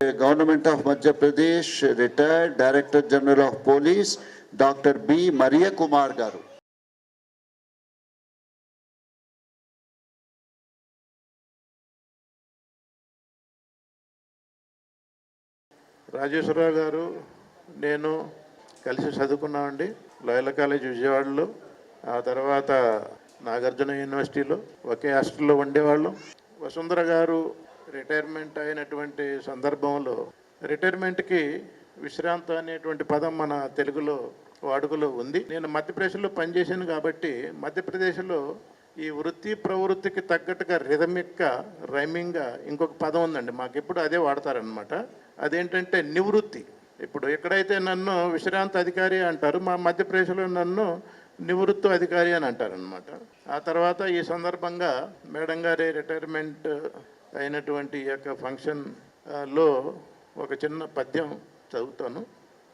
Government of Madhya Pradesh retired director general of police doctor B Mariya Kumar గారు రాజేశ్వరరావు గారు నేను కలిసి చదువుకున్నామండి లోయల college విజయవాడలో. ఆ తర్వాత నాగార్జున యూనివర్సిటీలో ఒకే హాస్టల్లో ఉండేవాళ్ళం. వసుంధర గారు రిటైర్మెంట్ అయినటువంటి సందర్భంలో రిటైర్మెంట్కి విశ్రాంతి అనేటువంటి పదం మన తెలుగులో వాడుకలో ఉంది. నేను మధ్యప్రదేశ్లో పనిచేశాను కాబట్టి మధ్యప్రదేశ్లో ఈ వృత్తి ప్రవృత్తికి తగ్గట్టుగా రిథమిక్గా రైమింగ్గా ఇంకొక పదం ఉందండి. మాకు ఎప్పుడు అదే వాడతారనమాట అదేంటంటే నివృత్తి. ఇప్పుడు ఎక్కడైతే నన్ను విశ్రాంతి అధికారి అంటారు మా మధ్యప్రదేశ్లో నన్ను నివృత్తి అధికారి అని అంటారనమాట ఆ తర్వాత ఈ సందర్భంగా మేడం గారి రిటైర్మెంట్ అయినటువంటి యొక్క ఫంక్షన్లో ఒక చిన్న పద్యం చదువుతాను.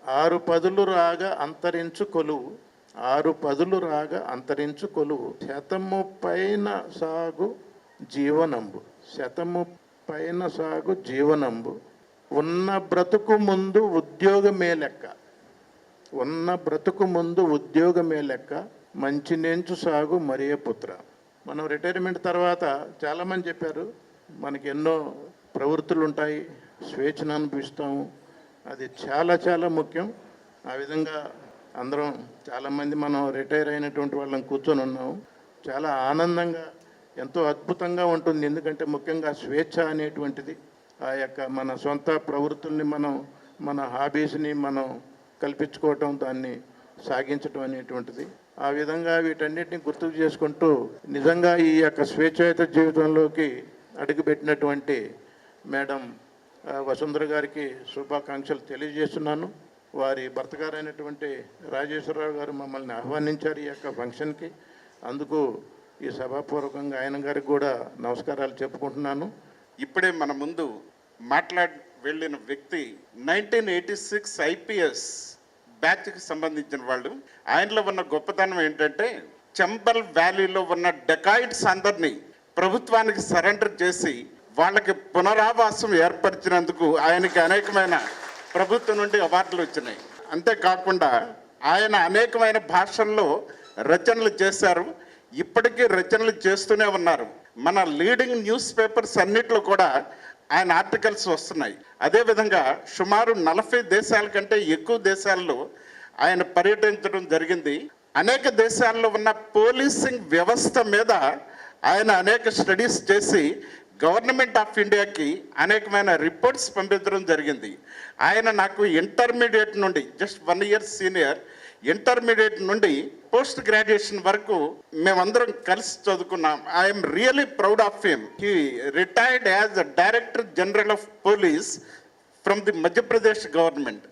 ఆరు పదులు రాగా అంతరించు కొలువు ఆరు పదులు రాగా అంతరించు కొలువు శతము పైన సాగు జీవనంబు శతము పైన సాగు జీవనంబు. ఉన్న బ్రతుకు ముందు ఉద్యోగమే లెక్క ఉన్న బ్రతుకు ముందు ఉద్యోగమే లెక్క మంచి నెంచు సాగు మరియ పుత్ర. మనం రిటైర్మెంట్ తర్వాత చాలామంది చెప్పారు మనకి ఎన్నో ప్రవృత్తులు ఉంటాయి స్వేచ్ఛను అనుభవిస్తాము అది చాలా చాలా ముఖ్యం. ఆ విధంగా అందరం చాలామంది మనం రిటైర్ అయినటువంటి వాళ్ళని కూర్చొని ఉన్నాము. చాలా ఆనందంగా ఎంతో అద్భుతంగా ఉంటుంది. ఎందుకంటే ముఖ్యంగా స్వేచ్ఛ అనేటువంటిది ఆ యొక్క మన సొంత ప్రవృత్తుల్ని మనం మన హాబీస్ని మనం కల్పించుకోవటం దాన్ని సాగించటం అనేటువంటిది. ఆ విధంగా వీటన్నిటిని గుర్తుకు చేసుకుంటూ నిజంగా ఈ యొక్క స్వేచ్ఛాయుత జీవితంలోకి అడుగుపెట్టినటువంటి మేడం వసుంధర గారికి శుభాకాంక్షలు తెలియజేస్తున్నాను. వారి భర్త గారైనటువంటి రాజేశ్వరరావు గారు మమ్మల్ని ఆహ్వానించారు ఈ యొక్క ఫంక్షన్కి. అందుకు ఈ సభాపూర్వకంగా ఆయన గారికి కూడా నమస్కారాలు చెప్పుకుంటున్నాను. ఇప్పుడే మన ముందు మాట్లాడి వెళ్ళిన వ్యక్తి నైన్టీన్ ఎయిటీ సిక్స్ ఐపీఎస్ బ్యాచ్కి సంబంధించిన వాళ్ళు. ఆయనలో ఉన్న గొప్పతనం ఏంటంటే చంబల్ వ్యాలీలో ఉన్న డెకాయిడ్స్ అందరినీ ప్రభుత్వానికి సరెండర్ చేసి వాళ్ళకి పునరావాసం ఏర్పరిచినందుకు ఆయనకి అనేకమైన ప్రభుత్వం నుండి అవార్డులు వచ్చినాయి. అంతేకాకుండా ఆయన అనేకమైన భాషల్లో రచనలు చేశారు. ఇప్పటికీ రచనలు చేస్తూనే ఉన్నారు. మన లీడింగ్ న్యూస్ పేపర్స్ అన్నిట్లో కూడా ఆయన ఆర్టికల్స్ వస్తున్నాయి. అదేవిధంగా సుమారు నలభై దేశాల కంటే ఎక్కువ దేశాల్లో ఆయన పర్యటించడం జరిగింది. అనేక దేశాల్లో ఉన్న పోలీసింగ్ వ్యవస్థ మీద ఆయన అనేక స్టడీస్ చేసి గవర్నమెంట్ ఆఫ్ ఇండియాకి అనేకమైన రిపోర్ట్స్ పంపించడం జరిగింది. ఆయన నాకు ఇంటర్మీడియట్ నుండి just one year senior intermediate నుండి పోస్ట్ గ్రాడ్యుయేషన్ వరకు మేమందరం కలిసి చదువుకున్నాం. I'm really proud of him he retired as director general of police from the Madhya Pradesh government